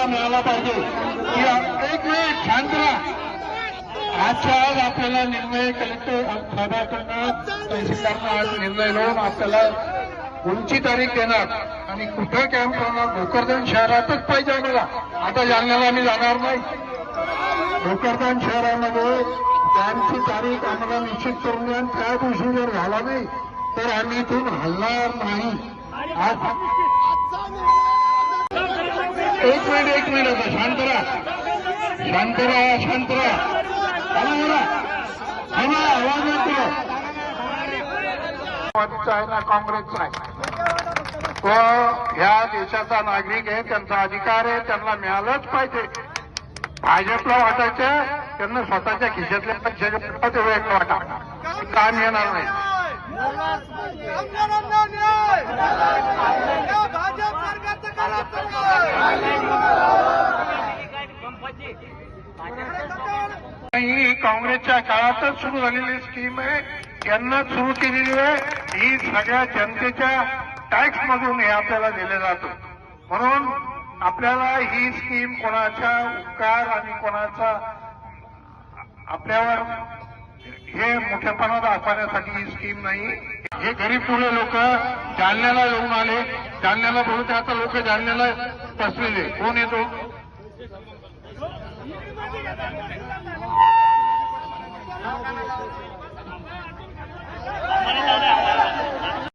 आपल्याला मिळाला पाहिजे. की एक वेळ शांत आजच्या आज आपल्याला निर्णय कलेक्टर साहेबांकडनं तहसीलदारनं आज निर्णय लावून आपल्याला कोणची तारीख देणार. आणि कुठं कॅम्प करणार? भोकरदन शहरातच पाहिजे आम्हाला. आता जालन्याला आम्ही जाणार नाही. भोकरदन शहरामध्ये कॅम्पची तारीख आम्हाला निश्चित करून द्या. त्या दिवशी जर झाला नाही तर आम्ही इथून हलणार नाही. आज एक मिनिट एक मिनिट आता शांत राहा. शांत राहा शांत राहा. आवाज आहे ना काँग्रेसचा आहे. तो ह्या देशाचा नागरिक आहे त्यांचा अधिकार आहे त्यांना मिळालंच पाहिजे. भाजपला वाटायचं त्यांना स्वतःच्या खिशातल्या पैशाच्या वाटा. काम येणार नाही. ही काँग्रेसच्या काळातच सुरू झालेली स्कीम आहे. यांना सुरू केलेली आहे. ही सगळ्या जनतेच्या टॅक्स मधून हे आपल्याला दिले जातो. म्हणून आपल्याला ही स्कीम कोणाचा उपकार आणि कोणाचा आपल्यावर हे मोठेपणा दाखवण्यासाठी ही स्कीम नाही. हे गरीब पुढे लोक जालन्याला येऊन आले. जालन्याला बहुतेक आता लोक जालन्याला बसलेले कोण येतो?